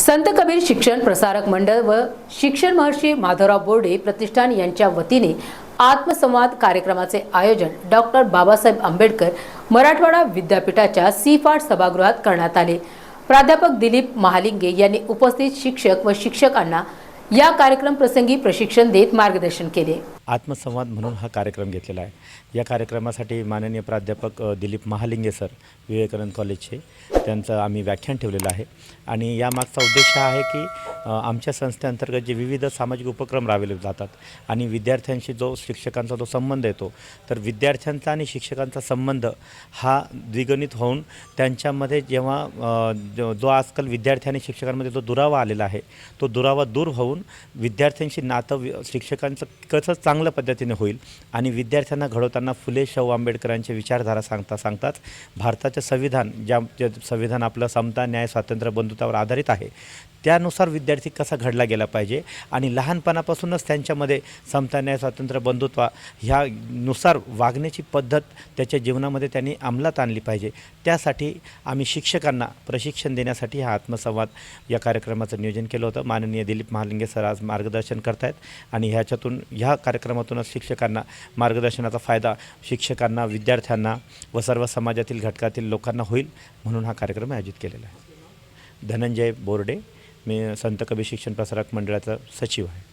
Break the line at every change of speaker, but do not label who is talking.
संत कबीर शिक्षण प्रसारक मंडळ व शिक्षण महर्षी माधवराव बोर्डे प्रतिष्ठान यांच्या वतीने आत्मसंवाद कार्यक्रमाचे आयोजन डॉक्टर बाबासाहेब आंबेडकर मराठवाडा विद्यापीठाच्या सी फाट सभागृहात करण्यात आले. प्राध्यापक दिलीप महालिंगे यांनी उपस्थित शिक्षक व शिक्षकांना या कार्यक्रम प्रसंगी प्रशिक्षण देत मार्गदर्शन केले.
आत्मसंवाद म्हणून हा कार्यक्रम घेतलेला आहे. या कार्यक्रमासाठी माननीय प्राध्यापक दिलीप महालिंगे सर विवेकानंद कॉलेजचे त्यांचं आम्ही व्याख्यान ठेवलेलं आहे. आणि यामागचा उद्देश हा आहे की आमच्या संस्थेअंतर्गत जे विविध सामाजिक उपक्रम राबवले जातात आणि विद्यार्थ्यांशी जो शिक्षकांचा जो संबंध येतो तर विद्यार्थ्यांचा आणि शिक्षकांचा संबंध हा द्विगणित होऊन त्यांच्यामध्ये जेव्हा जो जो आजकाल विद्यार्थी आणि शिक्षकांमध्ये जो दुरावा आलेला आहे तो दुरावा दूर होऊन विद्यार्थ्यांशी नातं शिक्षकांचं कसं चांगल्या पद्धतीने होईल. आणि विद्यार्थ्यांना घडवताना फुले शाहू आंबेडकरांचे विचारधारा सांगता सांगताच भारताचे संविधान ज्या जे संविधान आपलं समता न्याय स्वातंत्र्य बंधुत्वावर आधारित आहे त्यानुसार विद्यार्थी कसा घडला गेला पाहिजे आणि लहानपणापासूनच त्यांच्यामध्ये समता न्याय स्वातंत्र्य बंधुत्व ह्यानुसार वागण्याची पद्धत त्याच्या जीवनामध्ये त्यांनी अंमलात आणली पाहिजे. त्यासाठी आम्ही शिक्षकांना प्रशिक्षण देण्यासाठी हा आत्मसंवाद या कार्यक्रमाचं नियोजन केलं होतं. माननीय दिलीप महालिंगे सर आज मार्गदर्शन करतायत आणि ह्याच्यातून ह्या कार्यक्रमातूनच शिक्षकांना मार्गदर्शनाचा फायदा शिक्षकांना विद्यार्थ्यांना व सर्व समाजातील घटकातील लोकांना होईल म्हणून हा कार्यक्रम आयोजित केलेला आहे. धनंजय बोर्डे मी संत कवी शिक्षण प्रसारक मंडळाचा सचिव आहे.